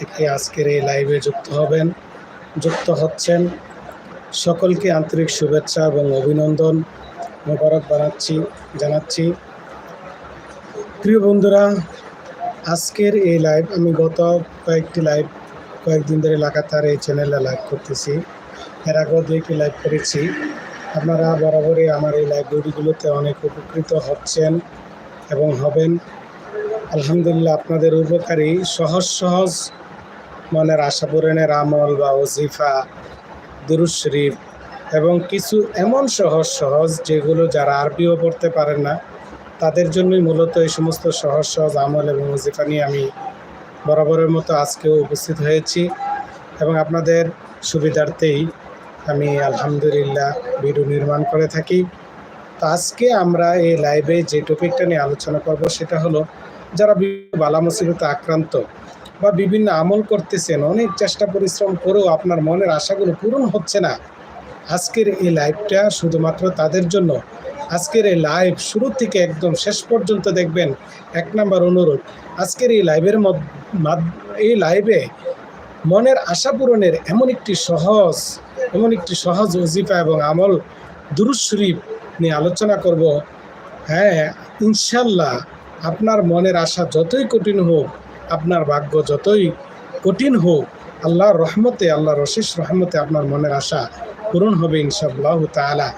থেকে আজকের এই লাইভে যুক্ত হবেন, যুক্ত হচ্ছেন সকলকে আন্তরিক শুভেচ্ছা এবং অভিনন্দন মোবারক বানাচ্ছি, জানাচ্ছি। প্রিয় বন্ধুরা, আজকের এই লাইভ আমি গত কয়েকটি লাইভ কয়েকদিন ধরে লাগাতার এই চ্যানেলে লাইভ করতেছি। এর আগেও দু একটি লাইভ করেছি। আপনারা বরাবরই আমার এই লাইব্রেরিগুলোতে অনেক উপকৃত হচ্ছেন এবং হবেন। আলহামদুলিল্লাহ আপনাদের উপকারী। সহজ সহজ মনের আশা পূরণের আমল বা ওজিফা দুরুজ শরীফ এবং কিছু এমন সহজ সহজ যেগুলো যারা আরবিও পড়তে পারেন না, তাদের জন্যই মূলত এই সমস্ত সহজ সহজ আমল এবং ওজিফা নিয়ে আমি বরাবরের মতো আজকেও উপস্থিত হয়েছি এবং আপনাদের সুবিধার্থেই আমি আলহামদুলিল্লাহ ভিডিও নির্মাণ করে থাকি। তো আজকে আমরা এই লাইভে যে টপিকটা নিয়ে আলোচনা করব সেটা হলো, যারা বালা মুসিবতে আক্রান্ত বা বিভিন্ন আমল করতেছেন, অনেক চেষ্টা পরিশ্রম করেও আপনার মনের আশাগুলো পূরণ হচ্ছে না। আজকের এই লাইভটা শুধুমাত্র তাদের জন্য। আজকের এই লাইভ শুরু থেকে একদম শেষ পর্যন্ত দেখবেন। এক নাম্বার অনুরোধ, আজকের এই লাইভের এই লাইভে মনের আশা পূরণের এমন একটি সহজ, এমন একটি সহজ ওজিফা এবং আমল দুরুজ নিয়ে আলোচনা করব। হ্যাঁ ইনশাল্লাহ আপনার মনের আশা যতই কঠিন হোক আপনার ভাগ্য যতই কঠিন হোক, আল্লাহর রহমতে, আল্লাহর অশেষ রহমতে আপনার মনের আশা পূরণ হবে ইনশাআল্লাহ তাআলা।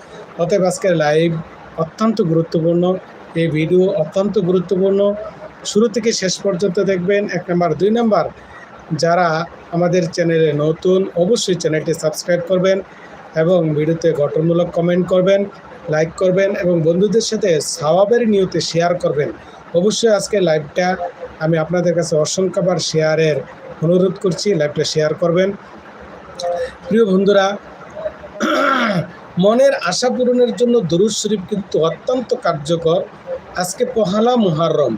অতএব আজকের লাইভ অত্যন্ত গুরুত্বপূর্ণ। এই ভিডিও অত্যন্ত গুরুত্বপূর্ণ। শুরু থেকে শেষ পর্যন্ত দেখবেন। এক নম্বর, দুই নম্বর, যারা আমাদের চ্যানেলে নতুন, অবশ্যই চ্যানেলটি সাবস্ক্রাইব করবেন এবং ভিডিওতে গঠনমূলক কমেন্ট করবেন, লাইক করবেন এবং বন্ধুদের সাথে সওয়াবের নিয়তে শেয়ার করবেন। অবশ্যই আজকে লাইভটা আমি আপনাদের কাছে অসংখ্যবার শেয়ারের অনুরোধ করছি, লাইভটা শেয়ার করবেন। প্রিয় বন্ধুরা, মনের আশা পূরণের জন্য দরুদ শরীফ কিন্তু অত্যন্ত কার্যকর। আজকে পহালা মুহাররম।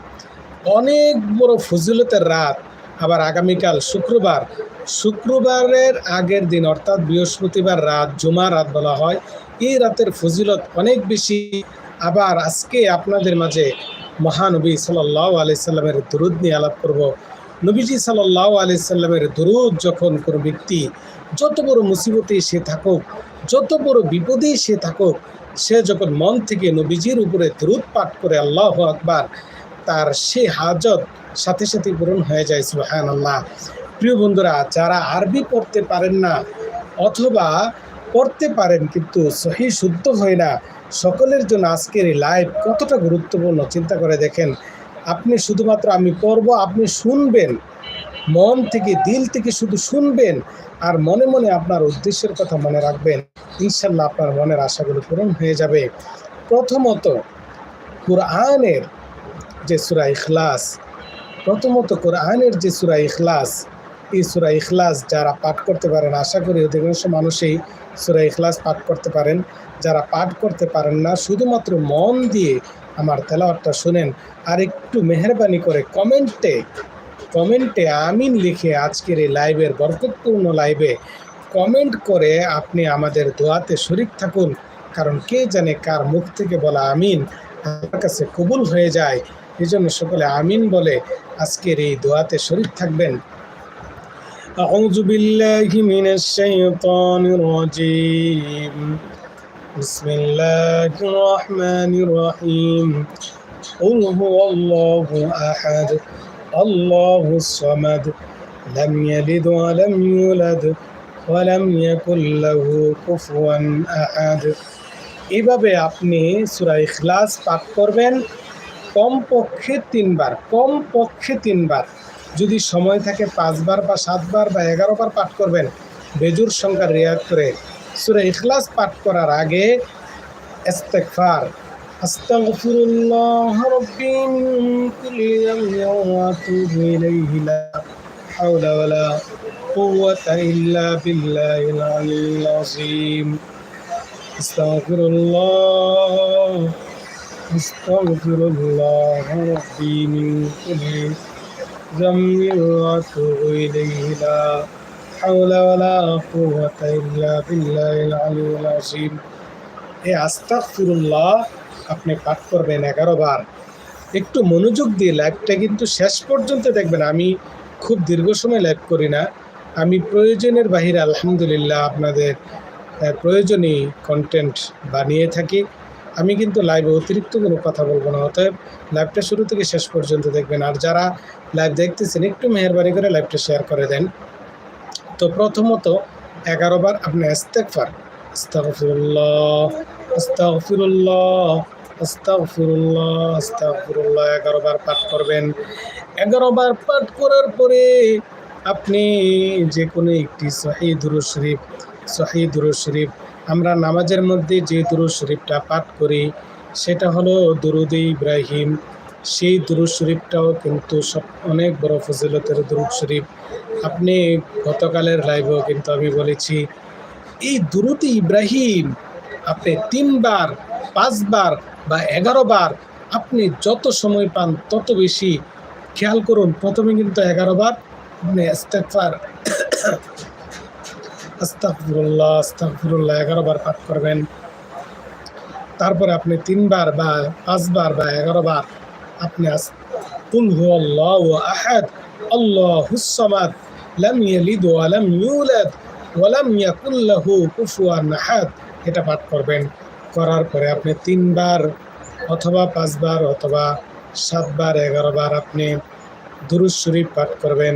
অনেক বড় ফজিলতের রাত। আবার আগামীকাল শুক্রবার। শুক্রবারের আগের দিন, অর্থাৎ বৃহস্পতিবার রাত জুমা রাত বলা হয়। এই রাতের ফজিলত অনেক বেশি। আবার আজকে আপনাদের মাঝে মহানবী সাল্লাহ আলি সাল্লামের দুরুদ নিয়ে আলাপ করব। নবীজি সাল্লাহ আলি সাল্লামের দুরুদ যখন কোনো ব্যক্তি যত বড় মুসিবতে সে থাকুক, যত বড় বিপদে সে থাকুক, সে যখন মন থেকে নবীজির উপরে দ্রুত পাঠ করে আল্লাহ আকবার, তার সে হাজত সাথে সাথে পূরণ হয়ে যায় সুহান আল্লাহ প্রিয় বন্ধুরা, যারা আরবি পড়তে পারেন না, অথবা পড়তে পারেন, কিন্তু সহি শুদ্ধ হয় না। সকলের জন্য আজকের এই লাইভ কতটা গুরুত্বপূর্ণ, চিন্তা করে দেখেন। আপনি শুধুমাত্র আমি পড়ব, আপনি শুনবেন। মন থেকে, দিল থেকে শুধু শুনবেন আর মনে মনে আপনার উদ্দেশ্যের কথা মনে রাখবেন। ইনশাল্লাহ আপনার মনের আশাগুলো পূরণ হয়ে যাবে। প্রথমত, কোরআনের যে সুরা ইখলাস, প্রথমত কোরআনের যে সুরা ইখলাস এই সুরা ইখলাস যারা পাঠ করতে পারেন, আশা করি অধিকাংশ মানুষই সুরা ইখলাস পাঠ করতে পারেন। যারা পাঠ করতে পারেন না, শুধুমাত্র মন দিয়ে আমার তেলাওয়াতটা শুনেন আর একটু মেহরবানি করে কমেন্টে কমেন্টে আমিন লিখে আজকের এই লাইভের বরকতপূর্ণ লাইভে কমেন্ট করে আপনি আমাদের দোয়াতে শরিক থাকুন। কারণ কে জানে কার মুখ থেকে বলা আমিন আমার কাছে কবুল হয়ে যায়। এই জন্য সকলে আমিন বলে আজকের এই দোয়াতে শরিক থাকবেন। أعوذ بالله من الشيطان الرجيم بسم الله الرحمن الرحيم قل هو الله أحد الله الصمد لم يلد ولم يولد ولم يكن له كفوا أحد এভাবে আপনি সূরা ইখলাস পাঠ করবেন কমপক্ষে তিনবার কমপক্ষে তিনবার যদি সময় থাকে পাঁচবার বা সাতবার বা এগারোবার পাঠ করবেন, বেজুর সংখ্যা রেয়াত করে সূরা ইখলাস পাঠ করার আগে ইস্তেগফার। আস্তাগফিরুল্লাহ রাব্বি মিন কুল্লি যামবিন ওয়া আতুবু ইলাইহি লা হাওলা ওয়ালা কুওয়াতা ইল্লা বিল্লাহিল আলিয়্যিল আযীম আস্তাগফিরুল্লাহ আস্তাগফিরুল্লাহ রাব্বি মিন কুল্লি যামবিন আপনি পাঠ করবেন এগারো বার। একটু মনোযোগ দিয়ে লাইভটা কিন্তু শেষ পর্যন্ত দেখবেন। আমি খুব দীর্ঘ সময় লাইভ করি না। আমি প্রয়োজনের বাহিরে আলহামদুলিল্লাহ আপনাদের প্রয়োজনীয় কন্টেন্ট বানিয়ে থাকি। আমি কিন্তু লাইভে অতিরিক্ত কোনো কথা বলব না, অতএব লাইভটা শুরু থেকে শেষ পর্যন্ত দেখবেন। আর যারা লাইভ দেখতেছেন, একটু মেহরবানি করে লাইভটা শেয়ার করে দেন। তো প্রথমত, এগারো বার আপনি ইস্তেকফার আস্তাগফিরুল্লাহ আস্তাগফিরুল্লাহ আস্তাগফিরুল্লাহ আস্তাগফিরুল্লাহ। এগারো বার পাঠ করবেন। এগারো বার পাঠ করার পরে আপনি যে কোনো একটি সহি শরীফ সহি শরীফ আমরা নামাজের মধ্যে যে দুরুদ শরীফটা পাঠ করি, সেটা হলো দুরুদে ইব্রাহিম। সেই দুরুদ শরীফটাও কিন্তু সব অনেক বড় ফজিলতের দুরুদ শরীফ আপনি গতকালের লাইভেও কিন্তু আমি বলেছি, এই দুরুদে ইব্রাহিম আপনি তিনবার, পাঁচবার বা এগারো বার আপনি যত সময় পান তত বেশি খেয়াল করুন। প্রথমে কিন্তু এগারো বার আপনি ইস্তেগফার আস্তাগফিরুল্লাহ আস্তাগফিরুল্লাহ এগারো বার পাঠ করবেন। তারপরে আপনি তিনবার বা পাঁচবার বা এগারো বার আপনি লাম এটা পাঠ করবেন। করার পরে আপনি তিনবার অথবা পাঁচবার অথবা সাতবার এগারো বার আপনি দুরুদ শরীফ পাঠ করবেন।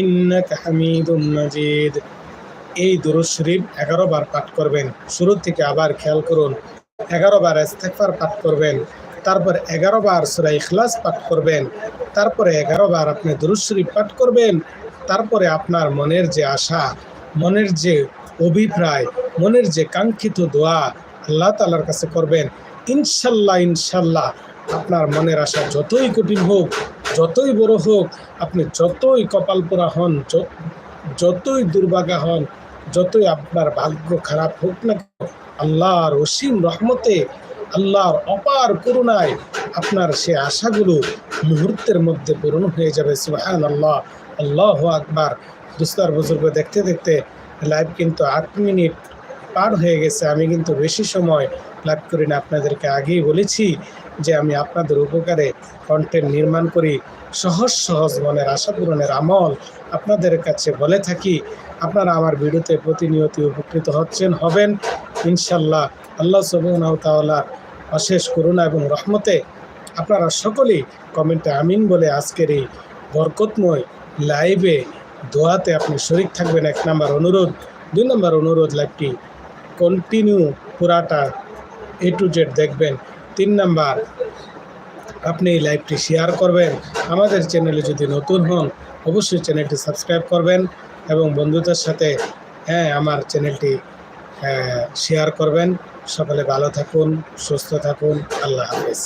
ইন্নাক হামিদুম মাজিদ। এই দুরুজ শরীফ এগারো বার পাঠ করবেন। শুরু থেকে আবার খেয়াল করুন, এগারো বার ইস্তেকফার পাঠ করবেন, তারপর এগারো বার সুরা ইখলাস পাঠ করবেন, তারপরে এগারো বার আপনি দুরুজ শরীফ পাঠ করবেন, তারপরে আপনার মনের যে আশা, মনের যে অভিপ্রায়, মনের যে কাঙ্ক্ষিত দোয়া আল্লাহ তালার কাছে করবেন। ইনশাল্লাহ ইনশাল্লাহ আপনার মনের আশা যতই কঠিন হোক যতই বড় হোক, আপনি যতই কপালপোড়া হন যতই দুর্ভাগা হন, যতই আপনার ভাগ্য খারাপ হোক না আল্লাহর অসীম রহমতে, আল্লাহর অপার করুণায় আপনার সে আশাগুলো মুহূর্তের মধ্যে পূরণ হয়ে যাবে। সুহান আল্লাহ আল্লাহ আকবার। দুস্তার বুজুর্গ, দেখতে দেখতে লাইভ কিন্তু আট মিনিট পার হয়ে গেছে। আমি কিন্তু বেশি সময় লাইভ করি না। আপনাদেরকে আগেই বলেছি যে আমি আপনাদের উপকারে কন্টেন্ট নির্মাণ করি, সহজ সহজ মনের আশা পূরণের আমল আপনাদের কাছে বলে থাকি। আপনারা আমার ভিডিওতে প্রতিনিয়ত উপকৃত হচ্ছেন, হবেন ইনশাল্লাহ আল্লাহ সবুনাউতালার অশেষ করুণা এবং রহমতে আপনারা সকলেই কমেন্টে আমিন বলে আজকের এই বরকতময় লাইভে দোয়াতে আপনি শরিক থাকবেন। এক নাম্বার অনুরোধ, দুই নম্বর অনুরোধ, লাইভটি কন্টিনিউ পুরাটা এ টু জেড দেখবেন। তিন নাম্বার আপনি এই লাইভটি শেয়ার করবেন। আমাদের চ্যানেলে যদি নতুন হন, অবশ্যই চ্যানেলটি সাবস্ক্রাইব করবেন এবং বন্ধুদের সাথে হ্যাঁ আমার চ্যানেলটি শেয়ার করবেন। সকলে ভালো থাকুন, সুস্থ থাকুন। আল্লাহ হাফেজ।